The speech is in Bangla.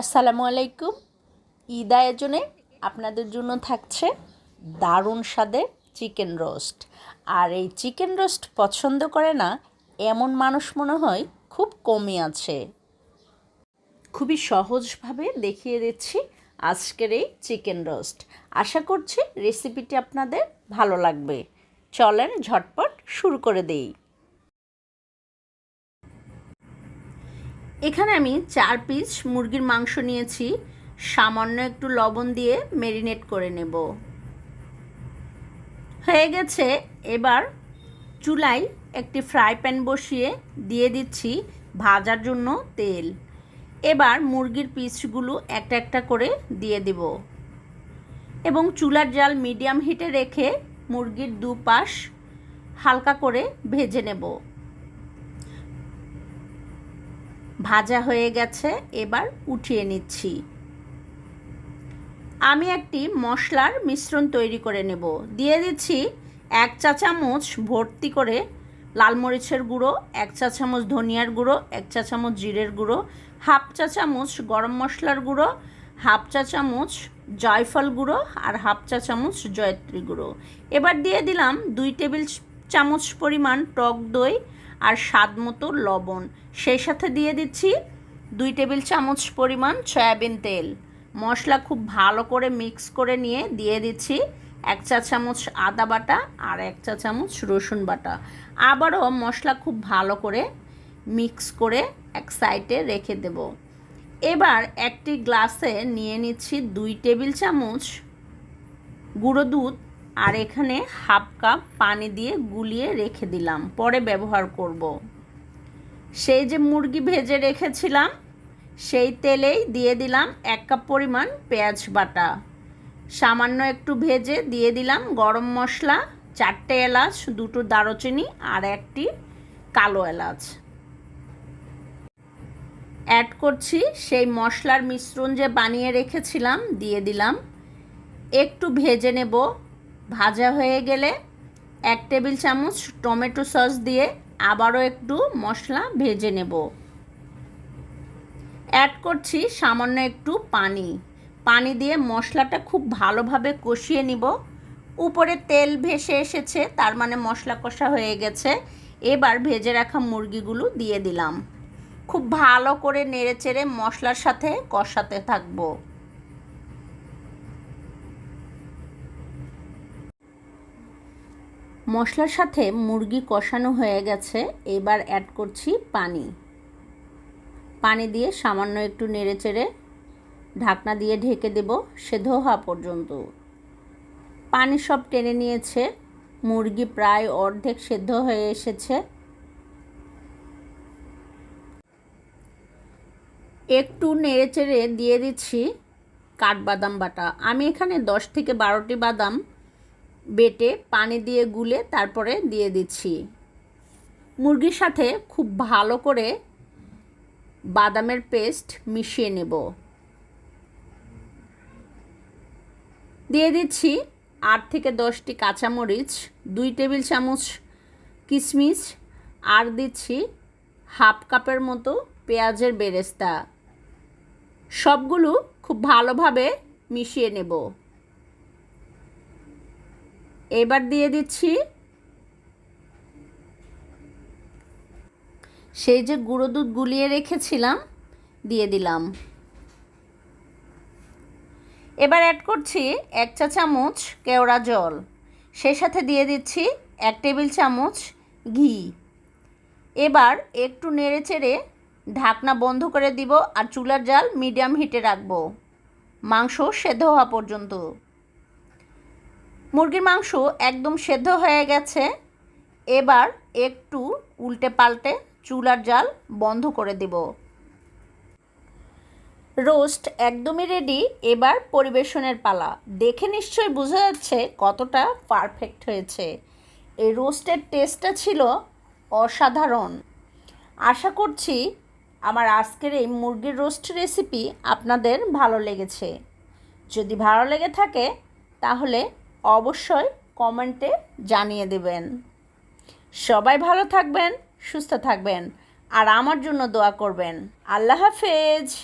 আসসালামু আলাইকুম। ঈদ আয়োজনে আপনাদের জন্য থাকছে দারুণ স্বাদের চিকেন রোস্ট। আর এই চিকেন রোস্ট পছন্দ করে না, এমন মানুষ মনে হয় খুব কমই আছে। খুবই সহজভাবে দেখিয়ে দিচ্ছি আজকের এই চিকেন রোস্ট। আশা করছি রেসিপিটি আপনাদের ভালো লাগবে। চলেন ঝটপট শুরু করে দেই। এখানে আমি চার পিস মুরগির মাংস নিয়েছি। সামান্য একটু লবণ দিয়ে মেরিনেট করে নেব। হয়ে গেছে, এবার চুলায় একটি ফ্রাই প্যান বসিয়ে দিয়ে দিচ্ছি ভাজার জন্য তেল। এবার মুরগির পিসগুলো একটা একটা করে দিয়ে দেব। এবং চুলার জাল মিডিয়াম হিটে রেখে মুরগির দুপাশ হালকা করে ভেজে নেব। ভাজা হয়ে গেছে, এবার উঠিয়ে নিচ্ছি। আমি একটি মশলার মিশ্রণ তৈরি করে নেব। দিয়ে দিচ্ছি এক চা চামচ ভর্তি করে লাল মরিচের গুঁড়ো, এক চা চামচ ধনিয়ার গুঁড়ো, এক চা চামচ জিরের গুঁড়ো, হাফ চা চামচ গরম মশলার গুঁড়ো, হাফ চা চামচ জয়ফল গুঁড়ো আর হাফ চা চামচ জয়ত্রী গুঁড়ো। এবার দিয়ে দিলাম দুই টেবিল চামচ পরিমাণ টক দই আর স্বাদ মতো লবণ। সেই সাথে দিয়ে দিচ্ছি দুই টেবিল চামচ পরিমাণ সয়াবিন তেল। মশলা খুব ভালো করে মিক্স করে নিয়ে দিয়ে দিচ্ছি এক চা চামচ আদা বাটা আর এক চা চামচ রসুন বাটা। আবারও মশলা খুব ভালো করে মিক্স করে এক সাইডে রেখে দেব। এবার একটি গ্লাসে নিয়ে নিচ্ছি দুই টেবিল চামচ গুঁড়ো দুধ আর এখানে হাফ কাপ পানি দিয়ে গুলিয়ে রেখে দিলাম, পরে ব্যবহার করব। সেই যে মুরগি ভেজে রেখেছিলাম, সেই তেলেই দিয়ে দিলাম এক কাপ পরিমাণ পেঁয়াজ বাটা। সামান্য একটু ভেজে দিয়ে দিলাম গরম মশলা, চারটে এলাচ, দুটো দারুচিনি আর একটি কালো এলাচ। অ্যাড করছি সেই মশলার মিশ্রণ যে বানিয়ে রেখেছিলাম, দিয়ে দিলাম। একটু ভেজে নেব ভাজা হয়ে গেলে এক টেবিল চামচ টমেটো সস দিয়ে আবারও একটু মশলা ভেজে নেব। অ্যাড করছি সামান্য একটু পানি। পানি দিয়ে মশলাটা খুব ভালোভাবে কষিয়ে নিব। উপরে তেল ভেসে এসেছে, তার মানে মশলা কষা হয়ে গেছে। এবার ভেজে রাখা মুরগিগুলো দিয়ে দিলাম। খুব ভালো করে নেড়ে চেড়ে মশলার সাথে কষাতে থাকব। মশলার সাথে মুরগি কষানো হয়ে গেছে, এবার অ্যাড করছি পানি। পানি দিয়ে সামান্য একটু নেড়ে চেড়ে ঢাকনা দিয়ে ঢেকে দেব সেদ্ধ হওয়া পর্যন্ত। পানি সব টেনে নিয়েছে, মুরগি প্রায় অর্ধেক সেদ্ধ হয়ে এসেছে। একটু নেড়ে চেড়ে দিয়ে দিচ্ছি কাঠবাদাম বাটা। আমি এখানে দশ থেকে বারোটি বাদাম বেটে পানি দিয়ে গুলে তারপরে দিয়ে দিচ্ছি। মুরগির সাথে খুব ভালো করে বাদামের পেস্ট মিশিয়ে নেব। দিয়ে দিচ্ছি আট থেকে দশটি কাঁচামরিচ, দুই টেবিল চামচ কিশমিশ আর দিচ্ছি হাফ কাপের মতো পেঁয়াজের বেরেস্তা। সবগুলো খুব ভালোভাবে মিশিয়ে নেব। এবার দিয়ে দিচ্ছি সেই যে গুঁড়ো দুধ গুলিয়ে রেখেছিলাম, দিয়ে দিলাম। এবার অ্যাড করছি এক চা চামচ কেওড়া জল। সেই সাথে দিয়ে দিচ্ছি এক টেবিল চামচ ঘি। এবার একটু নেড়ে চেড়ে ঢাকনা বন্ধ করে দিব আর চুলার জাল মিডিয়াম হিটে রাখব। মাংস সেদ্ধ হওয়া পর্যন্ত। মুরগির মাংস একদম সেদ্ধ হয়ে গেছে। এবার একটু উল্টে পাল্টে চুলার জাল বন্ধ করে দেব। রোস্ট একদমই রেডি এবার পরিবেশনের পালা। দেখে নিশ্চয়ই বোঝা যাচ্ছে কতটা পারফেক্ট হয়েছে। এই রোস্টের টেস্টটা ছিল অসাধারণ। আশা করছি আমার আজকের এই মুরগির রোস্ট রেসিপি আপনাদের ভালো লেগেছে। যদি ভালো লেগে থাকে, তাহলে অবশ্যই কমেন্টে জানিয়ে দেবেন। সবাই ভালো থাকবেন, সুস্থ থাকবেন, আর আমার জন্য দোয়া করবেন। আল্লাহ হাফেজ।